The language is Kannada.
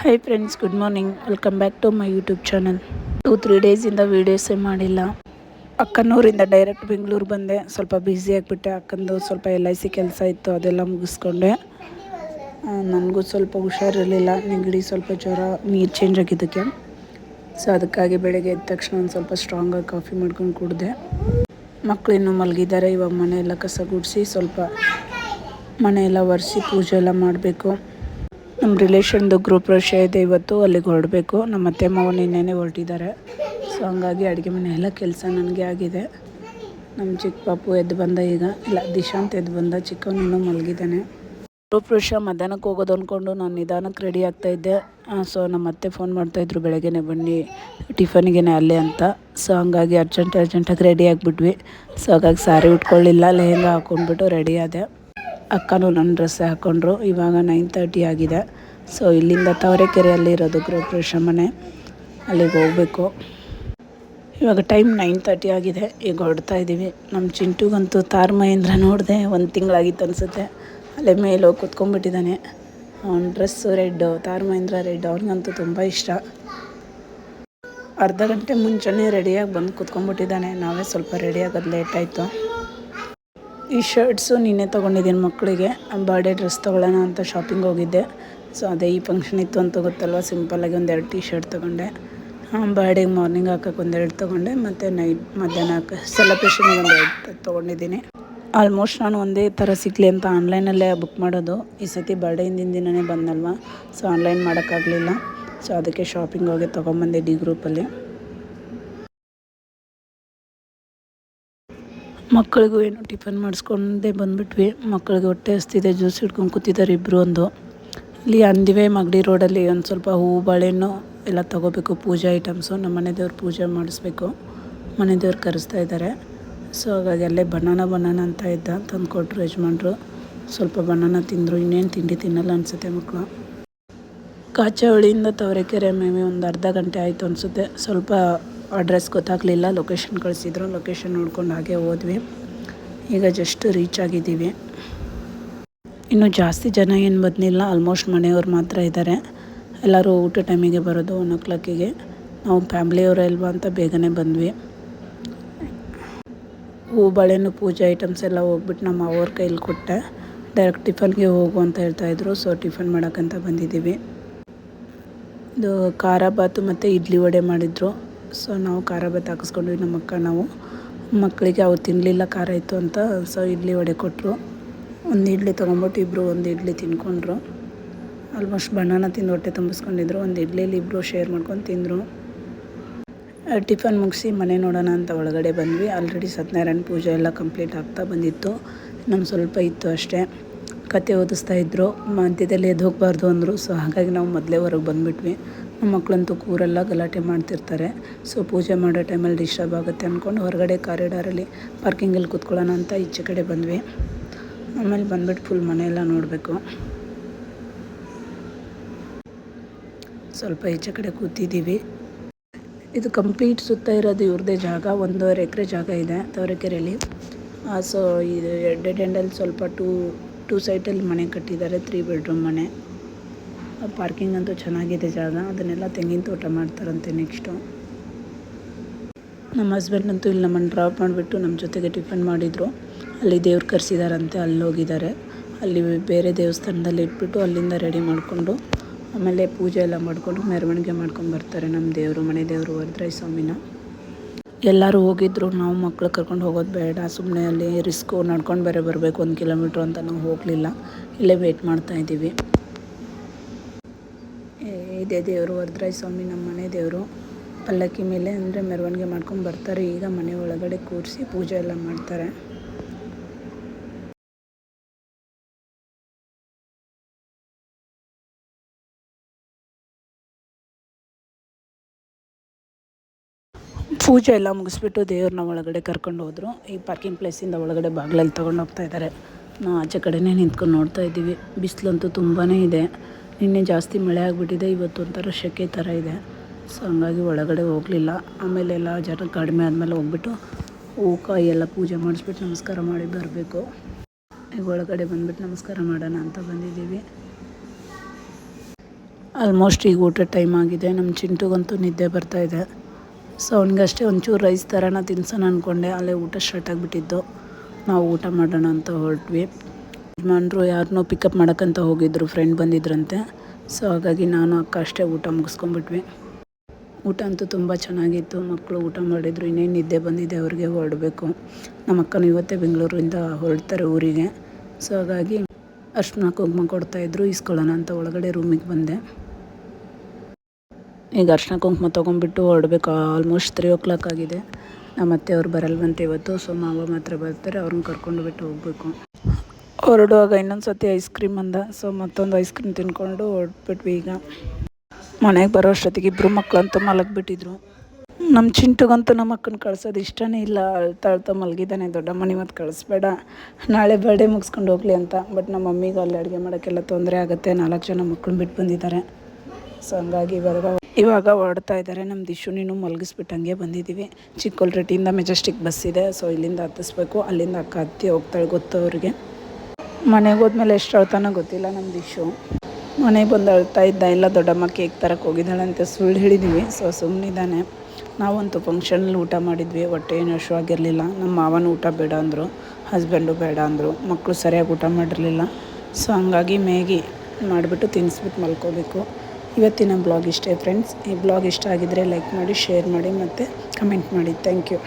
Hi friends good morning welcome back to my YouTube channel two three ಡೇಸಿಂದ ವೀಡಿಯೋಸೇ ಮಾಡಿಲ್ಲ. ಅಕ್ಕನೂರಿಂದ ಡೈರೆಕ್ಟ್ ಬೆಂಗಳೂರು ಬಂದೆ. ಸ್ವಲ್ಪ ಬ್ಯುಸಿ ಆಗಿಬಿಟ್ಟೆ. ಅಕ್ಕಂದು ಸ್ವಲ್ಪ ಎಲ್ ಐ ಸಿ ಕೆಲಸ ಇತ್ತು, ಅದೆಲ್ಲ ಮುಗಿಸ್ಕೊಂಡೆ. ನನಗೂ ಸ್ವಲ್ಪ ಹುಷಾರಿರಲಿಲ್ಲ. ನೆಗಡಿ ಸ್ವಲ್ಪ ಜ್ವರ, ನೀರು ಚೇಂಜ್ ಆಗಿದ್ದಕ್ಕೆ. ಸೊ ಅದಕ್ಕಾಗಿ ಬೆಳಗ್ಗೆ ಎದ್ದ ತಕ್ಷಣ ಒಂದು ಸ್ವಲ್ಪ ಸ್ಟ್ರಾಂಗಾಗಿ ಕಾಫಿ ಮಾಡ್ಕೊಂಡು ಕುಡಿದೆ. ಮಕ್ಕಳು ಇನ್ನೂ ಮಲಗಿದ್ದಾರೆ. ಇವಾಗ ಮನೆಯೆಲ್ಲ ಕಸ ಗುಡಿಸಿ ಸ್ವಲ್ಪ ಮನೆಯೆಲ್ಲ ಒರೆಸಿ ಪೂಜೆ ಎಲ್ಲ ಮಾಡಬೇಕು. ನಮ್ಮ ರಿಲೇಷನ್ದು ಗ್ರೂಪ್ ರಶ ಇದೆ ಇವತ್ತು, ಅಲ್ಲಿಗೆ ಹೊರಡಬೇಕು. ನಮ್ಮ ಅತ್ತೆ ಮಾವ ನಿನ್ನೆನೆ ಹೊರಟಿದ್ದಾರೆ. ಸೊ ಹಂಗಾಗಿ ಅಡುಗೆ ಮನೆ ಎಲ್ಲ ಕೆಲಸ ನನಗೆ ಆಗಿದೆ. ನಮ್ಮ ಚಿಕ್ಕ ಪಾಪು ಎದ್ದು ಬಂದ ಈಗ, ಇಲ್ಲ, ದಿಶಾಂತ್ ಎದ್ದು ಬಂದ, ಚಿಕ್ಕವನು ಇನ್ನೂ ಮಲಗಿದ್ದಾನೆ. ಗ್ರೂಪ್ ರಶ ಮಧ್ಯಾಹ್ನಕ್ಕೆ ಹೋಗೋದು ಅಂದ್ಕೊಂಡು ನಾನು ನಿಧಾನಕ್ಕೆ ರೆಡಿ ಆಗ್ತಾಯಿದ್ದೆ ಸೊ ನಮ್ಮ ಅತ್ತೆ ಫೋನ್ ಮಾಡ್ತಾಯಿದ್ರು ಬೆಳಗ್ಗೆನೆ ಬನ್ನಿ ಟಿಫನ್ಗೇನೆ ಅಲ್ಲೇ ಅಂತ. ಸೊ ಹಂಗಾಗಿ ಅರ್ಜೆಂಟ್ ಅರ್ಜೆಂಟಾಗಿ ರೆಡಿ ಆಗಿಬಿಟ್ವಿ. ಸೊ ಹಾಗಾಗಿ ಸಾರಿ ಉಟ್ಕೊಳ್ಳಿಲ್ಲ, ಲೆಹೆಂಗ ಹಾಕ್ಕೊಂಡ್ಬಿಟ್ಟು ರೆಡಿ ಆದೆ. ಅಕ್ಕನೂ ನನ್ನ ಡ್ರೆಸ್ ಹಾಕ್ಕೊಂಡ್ರು ಇವಾಗ ನೈನ್ ತರ್ಟಿ ಆಗಿದೆ. ಸೊ ಇಲ್ಲಿಂದ ತವರೆಕೆರೆಯಲ್ಲಿ ಇರೋದು ಗೃಹಪ್ರವೇಶ ಮನೆ. ಅಲ್ಲಿಗೆ ಹೋಗಬೇಕು. ಇವಾಗ ಟೈಮ್ ನೈನ್ ತರ್ಟಿ ಆಗಿದೆ. ಈಗ ಹೊಡ್ತಾ ಇದ್ದೀವಿ ನಮ್ಮ ಚಿಂಟುಗಂತೂ ತಾರ್ ಮಹೇಂದ್ರ ನೋಡಿದೆ ಒಂದು ತಿಂಗಳಾಗಿತ್ತು ಅನಿಸುತ್ತೆ. ಅಲ್ಲೇ ಮೇಲೆ ಹೋಗಿ ಕುತ್ಕೊಂಡ್ಬಿಟ್ಟಿದ್ದಾನೆ. ಅವ್ನ dress red Thar Mahindra red ಅವ್ರಿಗಂತೂ ತುಂಬ ಇಷ್ಟ. ಅರ್ಧ ಗಂಟೆ ಮುಂಚೆನೇ ರೆಡಿಯಾಗಿ ಬಂದು ಕುತ್ಕೊಂಡ್ಬಿಟ್ಟಿದ್ದಾನೆ. ನಾವೇ ಸ್ವಲ್ಪ ರೆಡಿಯಾಗೋದು ಲೇಟ್ ಆಯಿತು. ಈ ಶರ್ಟ್ಸು ನಿನ್ನೆ ತೊಗೊಂಡಿದ್ದೀನಿ ಮಕ್ಕಳಿಗೆ. ಬರ್ಡೇ ಡ್ರೆಸ್ ತೊಗೊಳ್ಳೋಣ ಅಂತ ಶಾಪಿಂಗ್ ಹೋಗಿದ್ದೆ. ಸೊ ಅದೇ ಈ ಫಂಕ್ಷನ್ ಇತ್ತು ಅಂತ ಗೊತ್ತಲ್ವ? ಸಿಂಪಲ್ಲಾಗಿ ಒಂದೆರಡು ಟೀ ಶರ್ಟ್ ತೊಗೊಂಡೆ. ಬರ್ಡೇಗೆ ಮಾರ್ನಿಂಗ್ ಹಾಕೋಕೆ ಒಂದೆರಡು ತೊಗೊಂಡೆ. ಮತ್ತು ನೈಟ್ ಮಧ್ಯಾಹ್ನ ಸೆಲೆಬ್ರೇಷನ್ ಸೆಲೆಬ್ರೇಷನಿಗೆ ಒಂದೆರಡು ತೊಗೊಂಡಿದ್ದೀನಿ. ಆಲ್ಮೋಸ್ಟ್ ನಾನು ಒಂದೇ ಥರ ಸಿಗಲಿ ಅಂತ ಆನ್ಲೈನಲ್ಲೇ ಬುಕ್ ಮಾಡೋದು. ಈ ಸತಿ ಬರ್ಡೇ ಹಿಂದಿನ ದಿನವೇ ಬಂದಲ್ವ? ಸೊ ಆನ್ಲೈನ್ ಮಾಡೋಕ್ಕಾಗಲಿಲ್ಲ. ಸೊ ಅದಕ್ಕೆ ಶಾಪಿಂಗ್ ಹೋಗಿ ತೊಗೊಂಬಂದೆ ಡಿ ಗ್ರೂಪಲ್ಲಿ ಮಕ್ಕಳಿಗೂ ಏನು ಟಿಫನ್ ಮಾಡಿಸ್ಕೊಂಡೇ ಬಂದುಬಿಟ್ವಿ. ಮಕ್ಕಳಿಗೆ ಹೊಟ್ಟೆ ಹಸ್ತಿದೆ, ಜ್ಯೂಸ್ ಹಿಡ್ಕೊಂಡು ಕೂತಿದ್ದಾರೆ ಇಬ್ಬರು ಒಂದು. ಇಲ್ಲಿ ಅಂದಿವೆ ಮಗಡಿ ರೋಡಲ್ಲಿ ಒಂದು ಸ್ವಲ್ಪ ಹೂವು ಬಾಳೆಹಣ್ಣು ಎಲ್ಲ ತೊಗೋಬೇಕು, ಪೂಜೆ ಐಟಮ್ಸು. ನಮ್ಮ ಮನೆ ದೇವ್ರ ಪೂಜೆ ಮಾಡಿಸ್ಬೇಕು. ಮನೆ ದೇವ್ರು ಕರೆಸ್ತಾ ಇದ್ದಾರೆ. ಸೊ, ಹಾಗಾಗಿ ಅಲ್ಲೇ ಬನಾನ ಬನಾನ ಅಂತ ಇದ್ದ ತಂದು ಕೊಟ್ಟರು ಯಜಮಾನ್ರು. ಸ್ವಲ್ಪ ಬನಾನ ತಿಂದರು, ಇನ್ನೇನು ತಿಂಡಿ ತಿನ್ನಲ್ಲ ಅನಿಸುತ್ತೆ ಮಕ್ಕಳು. ಕಾಚಾವಳಿಯಿಂದ ತವರೆಕೆರೆ ಮೇಮಿ ಒಂದು ಅರ್ಧ ಗಂಟೆ ಆಯಿತು ಅನಿಸುತ್ತೆ. ಸ್ವಲ್ಪ ಅಡ್ರೆಸ್ ಗೊತ್ತಾಗಲಿಲ್ಲ ಲೊಕೇಶನ್ ಕಳಿಸಿದ್ರು ಲೊಕೇಶನ್ ನೋಡ್ಕೊಂಡು ಹಾಗೆ ಹೋದ್ವಿ. ಈಗ ಜಸ್ಟ್ ರೀಚ್ ಆಗಿದ್ದೀವಿ. ಇನ್ನು ಜಾಸ್ತಿ ಜನ ಏನು ಬಂದಿಲ್ಲ ಆಲ್ಮೋಸ್ಟ್ ಮನೆಯವ್ರು ಮಾತ್ರ ಇದ್ದಾರೆ ಎಲ್ಲರೂ ಊಟ ಟೈಮಿಗೆ ಬರೋದು ಒನ್ ಓ ಕ್ಲಾಕಿಗೆ ನಾವು ಫ್ಯಾಮ್ಲಿಯವರಲ್ವಾ ಅಂತ ಬೇಗನೆ ಬಂದ್ವಿ. ಹೂ ಬಾಳೆಹಣ್ಣು ಪೂಜೆ ಐಟಮ್ಸ್ ಎಲ್ಲ ಹೋಗ್ಬಿಟ್ಟು ನಮ್ಮ ಅವ್ರ ಕೈಲಿ ಕೊಟ್ಟೆ. ಡೈರೆಕ್ಟ್ ಟಿಫನ್ಗೆ ಹೋಗು ಅಂತ ಹೇಳ್ತಾಯಿದ್ರು ಸೊ ಟಿಫನ್ ಮಾಡೋಕ್ಕಂತ ಬಂದಿದ್ದೀವಿ. ಇದು ಖಾರ ಬಾತು ಮತ್ತು ಇಡ್ಲಿ ವಡೆ ಮಾಡಿದರು. ಸೊ ನಾವು ಖಾರ ಬತ್ತ ಹಾಕಿಸ್ಕೊಂಡ್ವಿ ನಮ್ಮ ಅಕ್ಕ, ನಾವು. ಮಕ್ಕಳಿಗೆ ಅವ್ರು ತಿನ್ನಲಿಲ್ಲ ಖಾರ ಇತ್ತು ಅಂತ, ಸೊ ಇಡ್ಲಿ ವಡೆ ಕೊಟ್ಟರು ಒಂದು ಇಡ್ಲಿ ತೊಗೊಂಬಿಟ್ಟು ಇಬ್ಬರು ಒಂದು ಇಡ್ಲಿ ತಿನ್ಕೊಂಡ್ರು. ಆಲ್ಮೋಸ್ಟ್ ಬಣ್ಣನ ತಿಂದು ಹೊಟ್ಟೆ ತುಂಬಿಸ್ಕೊಂಡಿದ್ರು. ಒಂದು ಇಡ್ಲಿಲಿ ಇಬ್ಬರು ಶೇರ್ ಮಾಡ್ಕೊಂಡು ತಿಂದರು. ಟಿಫನ್ ಮುಗಿಸಿ ಮನೆ ನೋಡೋಣ ಅಂತ ಒಳಗಡೆ ಬಂದ್ವಿ. ಆಲ್ರೆಡಿ ಸತ್ಯನಾರಾಯಣ ಪೂಜೆ ಎಲ್ಲ ಕಂಪ್ಲೀಟ್ ಆಗ್ತಾ ಬಂದಿತ್ತು. ನಮ್ಮ ಸ್ವಲ್ಪ ಇತ್ತು ಅಷ್ಟೇ. ಕತೆ ಓದಿಸ್ತಾ ಇದ್ದರು ಮಧ್ಯದಲ್ಲಿ ಎದ್ದು ಹೋಗಬಾರ್ದು ಅಂದರು. ಸೊ ಹಾಗಾಗಿ ನಾವು ಮೊದಲೇ ಹೊರಗೆ ಬಂದುಬಿಟ್ವಿ. ನಮ್ಮ ಮಕ್ಕಳಂತೂ ಕೂರೆಲ್ಲ ಗಲಾಟೆ ಮಾಡ್ತಿರ್ತಾರೆ. ಸೊ ಪೂಜೆ ಮಾಡೋ ಟೈಮಲ್ಲಿ ಡಿಸ್ಟರ್ಬ್ ಆಗುತ್ತೆ ಅಂದ್ಕೊಂಡು ಹೊರಗಡೆ ಕಾರಿಡಾರಲ್ಲಿ ಪಾರ್ಕಿಂಗಲ್ಲಿ ಕೂತ್ಕೊಳ್ಳೋಣ ಅಂತ ಈಚೆ ಕಡೆ ಬಂದ್ವಿ. ಆಮೇಲೆ ಬಂದ್ಬಿಟ್ಟು ಫುಲ್ ಮನೆಯೆಲ್ಲ ನೋಡಬೇಕು. ಸ್ವಲ್ಪ ಈಚೆ ಕಡೆ ಕೂತಿದ್ದೀವಿ. ಇದು ಕಂಪ್ಲೀಟ್ ಸುತ್ತ ಇರೋದು ಇವ್ರದೇ ಜಾಗ, ಒಂದೂವರೆ ಎಕರೆ ಜಾಗ ಇದೆ ತವರೆಕೆರೆಯಲ್ಲಿ ಸೊ ಇದು ಡೆಡ್ ಎಂಡಲ್ಲಿ ಸ್ವಲ್ಪ ಟೂ ಟೂ ಸೈಟಲ್ಲಿ ಮನೆ ಕಟ್ಟಿದ್ದಾರೆ ತ್ರೀ ಬೆಡ್ರೂಮ್ ಮನೆ. ಪಾರ್ಕಿಂಗ್ ಅಂತೂ ಚೆನ್ನಾಗಿದೆ ಜಾಗ. ಅದನ್ನೆಲ್ಲ ತೆಂಗಿನ ತೋಟ ಮಾಡ್ತಾರಂತೆ ನೆಕ್ಸ್ಟು. ನಮ್ಮ ಹಸ್ಬೆಂಡ್ ಅಂತೂ ಇಲ್ಲಿ ನಮ್ಮನ್ನು ಡ್ರಾಪ್ ಮಾಡಿಬಿಟ್ಟು ನಮ್ಮ ಜೊತೆಗೆ ಟಿಫನ್ ಮಾಡಿದರು. ಅಲ್ಲಿ ದೇವ್ರು ಕರೆಸಿದಾರಂತೆ, ಅಲ್ಲಿ ಹೋಗಿದ್ದಾರೆ. ಅಲ್ಲಿ ಬೇರೆ ದೇವಸ್ಥಾನದಲ್ಲಿ ಇಟ್ಬಿಟ್ಟು ಅಲ್ಲಿಂದ ರೆಡಿ ಮಾಡಿಕೊಂಡು, ಆಮೇಲೆ ಪೂಜೆ ಎಲ್ಲ ಮಾಡಿಕೊಂಡು ಮೆರವಣಿಗೆ ಮಾಡ್ಕೊಂಡು ಬರ್ತಾರೆ ನಮ್ಮ ದೇವರು, ಮನೆ ದೇವರು ವರದ್ರಾಯ ಸ್ವಾಮಿನ. ಎಲ್ಲರೂ ಹೋಗಿದ್ರು. ನಾವು ಮಕ್ಳು ಕರ್ಕೊಂಡು ಹೋಗೋದು ಬೇಡ. ಸುಮ್ಮನೆ ಅಲ್ಲಿ ರಿಸ್ಕು ನಡ್ಕೊಂಡು ಬೇರೆ ಬರಬೇಕು. ಒಂದು ಕಿಲೋಮೀಟ್ರ್ ಅಂತ ನಾವು ಹೋಗಲಿಲ್ಲ. ಇಲ್ಲೇ ವೆಯ್ಟ್ ಮಾಡ್ತಾಯಿದ್ದೀವಿ ಇದೇ ದೇವರು, ವರದರಾಜ ಸ್ವಾಮಿ ನಮ್ಮ ಮನೆ ದೇವರು. ಪಲ್ಲಕ್ಕಿ ಮೇಲೆ ಅಂದರೆ ಮೆರವಣಿಗೆ ಮಾಡ್ಕೊಂಡು ಬರ್ತಾರೆ. ಈಗ ಮನೆ ಒಳಗಡೆ ಕೂರಿಸಿ ಪೂಜೆ ಎಲ್ಲ ಮಾಡ್ತಾರೆ. ಪೂಜೆ ಎಲ್ಲ ಮುಗಿಸ್ಬಿಟ್ಟು ದೇವ್ರನ್ನ ಒಳಗಡೆ ಕರ್ಕೊಂಡು ಹೋದರು. ಈ ಪಾರ್ಕಿಂಗ್ ಪ್ಲೇಸಿಂದ ಒಳಗಡೆ ಬಾಗಿಲಲ್ಲಿ ತೊಗೊಂಡು ಹೋಗ್ತಾ ಇದ್ದಾರೆ ನಾವು ಆಚೆ ಕಡೆನೇ ನಿಂತ್ಕೊಂಡು ನೋಡ್ತಾ ಇದ್ದೀವಿ. ಬಿಸಿಲಂತೂ ತುಂಬಾ ಇದೆ. ನಿನ್ನೆ ಜಾಸ್ತಿ ಮಳೆ ಆಗಿಬಿಟ್ಟಿದೆ, ಇವತ್ತು ಒಂಥರ ಸೆಕೆ ಥರ ಇದೆ. ಸೊ ಹಂಗಾಗಿ ಒಳಗಡೆ ಹೋಗಲಿಲ್ಲ. ಆಮೇಲೆ ಎಲ್ಲ ಜನ ಕಡಿಮೆ ಆದಮೇಲೆ ಹೋಗ್ಬಿಟ್ಟು ಹೂವು ಕಾಯಿ ಎಲ್ಲ ಪೂಜೆ ಮಾಡಿಸ್ಬಿಟ್ಟು ನಮಸ್ಕಾರ ಮಾಡಿ ಬರಬೇಕು. ಈಗ ಒಳಗಡೆ ಬಂದ್ಬಿಟ್ಟು ನಮಸ್ಕಾರ ಮಾಡೋಣ ಅಂತ ಬಂದಿದ್ದೀವಿ. ಆಲ್ಮೋಸ್ಟ್ ಈಗ ಊಟ ಟೈಮ್ ಆಗಿದೆ. ನಮ್ಮ ಚಿಂಟುಗಂತೂ ನಿದ್ದೆ ಬರ್ತಾಯಿದೆ ಸೊ ಅವನಿಗಷ್ಟೇ ಒಂಚೂರು ರೈಸ್ ಥರನ ತಿನ್ಸೋಣ ಅಂದ್ಕೊಂಡೆ ಅಲ್ಲೇ ಊಟ ಸ್ಟಾರ್ಟ್ ಆಗಿಬಿಟ್ಟಿದ್ದು ನಾವು ಊಟ ಮಾಡೋಣ ಅಂತ ಹೊರಟ್ವಿ. ಯಜಮಾನ್ರು ಯಾರನ್ನೋ ಪಿಕಪ್ ಮಾಡೋಕ್ಕಂತ ಹೋಗಿದ್ರು ಫ್ರೆಂಡ್ ಬಂದಿದ್ರಂತೆ. ಸೊ ಹಾಗಾಗಿ ನಾನು ಅಕ್ಕ ಅಷ್ಟೇ ಊಟ ಮುಗಿಸ್ಕೊಂಡ್ಬಿಟ್ವಿ. ಊಟ ಅಂತೂ ತುಂಬ ಚೆನ್ನಾಗಿತ್ತು. ಮಕ್ಕಳು ಊಟ ಮಾಡಿದ್ರು, ಇನ್ನೇನು ನಿದ್ದೆ ಬಂದಿದೆ ಅವ್ರಿಗೆ ಹೊರಡಬೇಕು. ನಮ್ಮ ಅಕ್ಕನೂ ಇವತ್ತೇ ಬೆಂಗಳೂರಿಂದ ಹೊರಡ್ತಾರೆ ಊರಿಗೆ. ಸೊ ಹಾಗಾಗಿ ಅರ್ಶಿನ ಕುಂಕುಮ ಕೊಡ್ತಾಯಿದ್ರು ಇಸ್ಕೊಳ್ಳೋಣ ಅಂತ ಒಳಗಡೆ ರೂಮಿಗೆ ಬಂದೆ. ಈಗ ಅರ್ಶನ ಕುಂಕುಮ ತೊಗೊಂಡ್ಬಿಟ್ಟು ಹೊರಡಬೇಕು. ಆಲ್ಮೋಸ್ಟ್ ತ್ರೀ ಓ ಕ್ಲಾಕ್ ಆಗಿದೆ. ನಮ್ಮ ಅತ್ತೆ ಅವ್ರು ಬರಲ್ವಂತೆ ಇವತ್ತು. ಸೊ ಮಾವ ಮಾತ್ರ ಬರ್ತಾರೆ, ಅವ್ರನ್ನ ಕರ್ಕೊಂಡು ಬಿಟ್ಟು ಹೋಗಬೇಕು. ಹೊರಡುವಾಗ ಇನ್ನೊಂದು ಸತಿ ಐಸ್ ಕ್ರೀಮ್ ಅಂದ. ಸೊ ಮತ್ತೊಂದು ಐಸ್ ಕ್ರೀಮ್ ತಿನ್ಕೊಂಡು ಹೊರಟ್ಬಿಟ್ವಿ ಈಗ. ಮನೆಗೆ ಬರೋ ಅಷ್ಟೊತ್ತಿಗೆ ಇಬ್ಬರು ಮಕ್ಕಳಂತೂ ಮಲಗಿಬಿಟ್ಟಿದ್ರು. ನಮ್ಮ ಚಿಂಟುಗಂತೂ ನಮ್ಮ ಅಕ್ಕನ ಕಳ್ಸೋದು ಇಷ್ಟನೇ ಇಲ್ಲ. ಅಳ್ತಾ ಅಳ್ತಾ ಮಲಗಿದ್ದಾನೆ ದೊಡ್ಡಮ್ಮನ ಇವತ್ತು ಕಳಿಸ್ಬೇಡ. ನಾಳೆ ಬರ್ಡೇ ಮುಗಿಸ್ಕೊಂಡು ಹೋಗಲಿ ಅಂತ. ಬಟ್ ನಮ್ಮ ಮಮ್ಮಿಗೆ ಅಲ್ಲಿ ಅಡುಗೆ ಮಾಡೋಕ್ಕೆಲ್ಲ ತೊಂದರೆ ಆಗುತ್ತೆ. ನಾಲ್ಕು ಜನ ಮಕ್ಕಳು ಬಿಟ್ಟು ಬಂದಿದ್ದಾರೆ. ಸೊ ಹಂಗಾಗಿ ಇವಾಗ ಇವಾಗ ಹೊರಡ್ತಾ ಇದ್ದಾರೆ ನಮ್ಮ ದಿಶು ನೀನು ಮಲಗಿಸ್ಬಿಟ್ಟು ಹಂಗೆ ಬಂದಿದ್ದೀವಿ ಚಿಕ್ಕೋಲ್ರೆಟ್ಟಿಯಿಂದ ಮೆಜೆಸ್ಟಿಕ್ ಬಸ್ ಇದೆ. ಸೊ ಇಲ್ಲಿಂದ ಹತ್ತಿಸ್ಬೇಕು. ಅಲ್ಲಿಂದ ಅಕ್ಕ ಹತ್ತಿ ಹೋಗ್ತಾಳೆ ಗೊತ್ತು ಅವ್ರಿಗೆ ಮನೆಗೆ ಹೋದ್ಮೇಲೆ ಎಷ್ಟು ಅಳ್ತಾನೋ ಗೊತ್ತಿಲ್ಲ ನಮ್ಮ ದಿಶು ಮನೆಗೆ ಬಂದು ಅಳ್ತಾ ಇದ್ದ ಇಲ್ಲ ದೊಡ್ಡಮ್ಮ ಕೇಕ್ ತರಕ್ಕೆ ಹೋಗಿದ್ದಾಳೆ ಅಂತ ಸುಳ್ಳು ಹೇಳಿದ್ದೀವಿ ಸೊ ಸುಮ್ಮನಿದ್ದಾನೆ ನಾವಂತೂ ಫಂಕ್ಷನಲ್ಲಿ ಊಟ ಮಾಡಿದ್ವಿ, ಹೊಟ್ಟೆ ಏನು ಹಶುವಾಗಿರಲಿಲ್ಲ ನಮ್ಮ ಮಾವನ ಊಟ ಬೇಡ ಅಂದರು, ಹಸ್ಬೆಂಡು ಬೇಡ ಅಂದರು ಮಕ್ಕಳು ಸರಿಯಾಗಿ ಊಟ ಮಾಡಿರಲಿಲ್ಲ. ಸೊ, ಹಂಗಾಗಿ ಮ್ಯಾಗಿ ಮಾಡಿಬಿಟ್ಟು ತಿನ್ನಿಸ್ಬಿಟ್ಟು ಮಲ್ಕೋಬೇಕು. ಇವತ್ತಿನ ಬ್ಲಾಗ್ ಇಷ್ಟೇ, ಫ್ರೆಂಡ್ಸ್. ಈ ಬ್ಲಾಗ್ ಇಷ್ಟ ಆಗಿದ್ದರೆ ಲೈಕ್ ಮಾಡಿ, ಶೇರ್ ಮಾಡಿ ಮತ್ತು ಕಮೆಂಟ್ ಮಾಡಿ. Thank you.